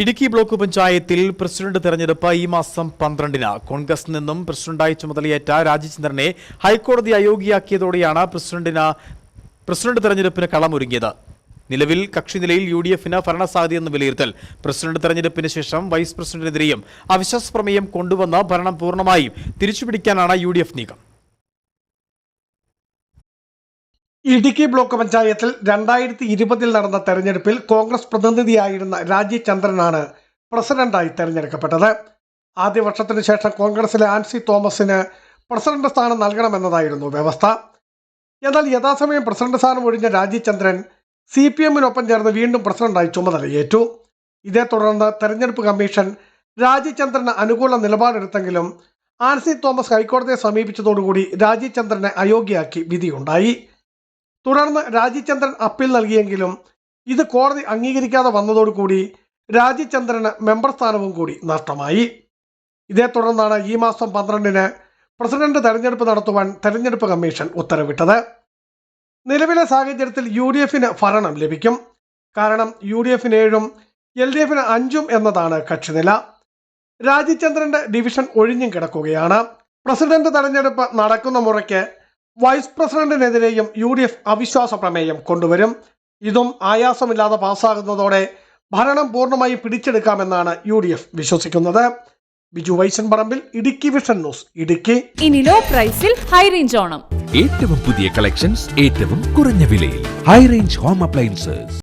Idukki block പഞ്ചായത്തിൽ president തെരഞ്ഞെടുപ്പ് ഈ മാസം പന്ത്രണ്ടിന്. കോൺഗ്രസ് നിന്നും പ്രസിഡന്റായി ചുമതലയേറ്റ രാജചന്ദ്രനെ ഹൈക്കോടതി അയോഗ്യയാക്കിയതോടെയാണ് പ്രസിഡന്റിന് പ്രസിഡന്റ് തെരഞ്ഞെടുപ്പിന് കളമൊരുങ്ങിയത്. നിലവിൽ കക്ഷി നിലയിൽ യു ഡി എഫിന് ഭരണസാധ്യതയെന്ന് വിലയിരുത്തൽ. പ്രസിഡന്റ് തെരഞ്ഞെടുപ്പിന് ശേഷം വൈസ് പ്രസിഡന്റിനെതിരെയും അവിശ്വാസ പ്രമേയം കൊണ്ടുവന്ന് ഭരണം പൂർണമായും തിരിച്ചുപിടിക്കാനാണ് യു ഡി എഫ് നീക്കം. ഇടുക്കി ബ്ലോക്ക് പഞ്ചായത്തിൽ രണ്ടായിരത്തി ഇരുപതിൽ നടന്ന തെരഞ്ഞെടുപ്പിൽ കോൺഗ്രസ് പ്രതിനിധിയായിരുന്ന രാജീവ് ചന്ദ്രനാണ് പ്രസിഡന്റായി തെരഞ്ഞെടുക്കപ്പെട്ടത്. ആദ്യ വർഷത്തിനു ശേഷം കോൺഗ്രസിലെ ആൻസി തോമസിന് പ്രസിഡന്റ് സ്ഥാനം നൽകണമെന്നതായിരുന്നു വ്യവസ്ഥ. എന്നാൽ യഥാസമയം പ്രസിഡന്റ് സ്ഥാനം ഒഴിഞ്ഞ രാജീവ് ചന്ദ്രൻ സി പി എമ്മിനൊപ്പം ചേർന്ന് വീണ്ടും പ്രസിഡന്റായി ചുമതലയേറ്റു. ഇതേ തുടർന്ന് തെരഞ്ഞെടുപ്പ് കമ്മീഷൻ രാജീവ് ചന്ദ്രന് അനുകൂല നിലപാടെടുത്തെങ്കിലും ആൻസി തോമസ് ഹൈക്കോടതിയെ സമീപിച്ചതോടുകൂടി രാജീവ് ചന്ദ്രനെ അയോഗ്യയാക്കി വിധിയുണ്ടായി. തുടർന്ന് രാജിചന്ദ്രൻ ചന്ദ്രൻ അപ്പീൽ നൽകിയെങ്കിലും ഇത് കോടതി അംഗീകരിക്കാതെ വന്നതോടുകൂടി രാജിചന്ദ്രന് ചന്ദ്രന് മെമ്പർ സ്ഥാനവും കൂടി നഷ്ടമായി. ഇതേ തുടർന്നാണ് ഈ മാസം പന്ത്രണ്ടിന് പ്രസിഡന്റ് തെരഞ്ഞെടുപ്പ് നടത്തുവാൻ തെരഞ്ഞെടുപ്പ് കമ്മീഷൻ ഉത്തരവിട്ടത്. നിലവിലെ സാഹചര്യത്തിൽ യു ഡി എഫിന് ഭരണം ലഭിക്കും. കാരണം യു ഡി എഫിന് ഏഴും എൽ ഡി എഫിന് അഞ്ചും എന്നതാണ് കക്ഷിനില. രാജീവ് ചന്ദ്രന്റെ ഡിവിഷൻ ഒഴിഞ്ഞും കിടക്കുകയാണ്. പ്രസിഡന്റ് തെരഞ്ഞെടുപ്പ് നടക്കുന്ന മുറയ്ക്ക് വൈസ് പ്രസിഡന്റിനെതിരെയും യു ഡി എഫ് അവിശ്വാസ പ്രമേയം കൊണ്ടുവരും. ഇതും ആയാസമില്ലാതെ പാസ്സാകുന്നതോടെ ഭരണം പൂർണമായി പിടിച്ചെടുക്കാമെന്നാണ് യു ഡി എഫ് വിശ്വസിക്കുന്നത്. Biju Vaishan Parambil Idukki vision news Idukki. ഇനി ലോ പ്രൈസിൽ ഹൈ റേഞ്ച് ഓണം. ഏറ്റവും പുതിയ കളക്ഷൻസ് ഏറ്റവും കുറഞ്ഞ വിലയിൽ. High range home appliances